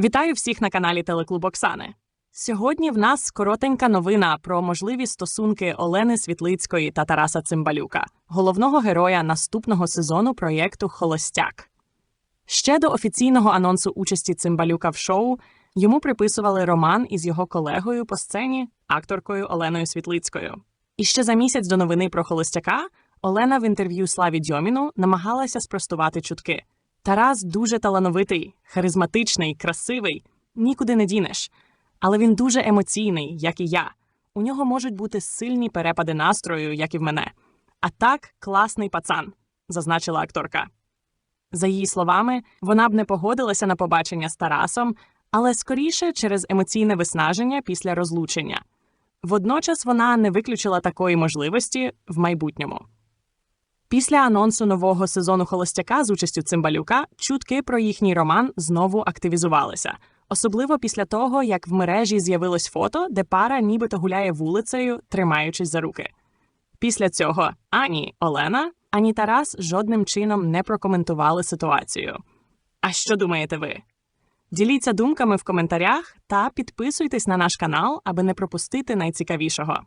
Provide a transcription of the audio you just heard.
Вітаю всіх на каналі Телеклуб Оксани. Сьогодні в нас коротенька новина про можливі стосунки Олени Світлицької та Тараса Цимбалюка, головного героя наступного сезону проєкту Холостяк. Ще до офіційного анонсу участі Цимбалюка в шоу йому приписували роман із його колегою по сцені, акторкою Оленою Світлицькою. І ще за місяць до новини про Холостяка Олена в інтерв'ю Славі Дьоміну намагалася спростувати чутки. Тарас дуже талановитий, харизматичний, красивий, нікуди не дінеш. Але він дуже емоційний, як і я. У нього можуть бути сильні перепади настрою, як і в мене. А так, класний пацан, зазначила акторка. За її словами, вона б не погодилася на побачення з Тарасом, але скоріше через емоційне виснаження після розлучення. Водночас вона не виключила такої можливості в майбутньому. Після анонсу нового сезону Холостяка з участю Цимбалюка чутки про їхній роман знову активізувалися, особливо після того, як в мережі з'явилось фото, де пара нібито гуляє вулицею, тримаючись за руки. Після цього ані Олена, ані Тарас жодним чином не прокоментували ситуацію. А що думаєте ви? Діліться думками в коментарях та підписуйтесь на наш канал, аби не пропустити найцікавішого.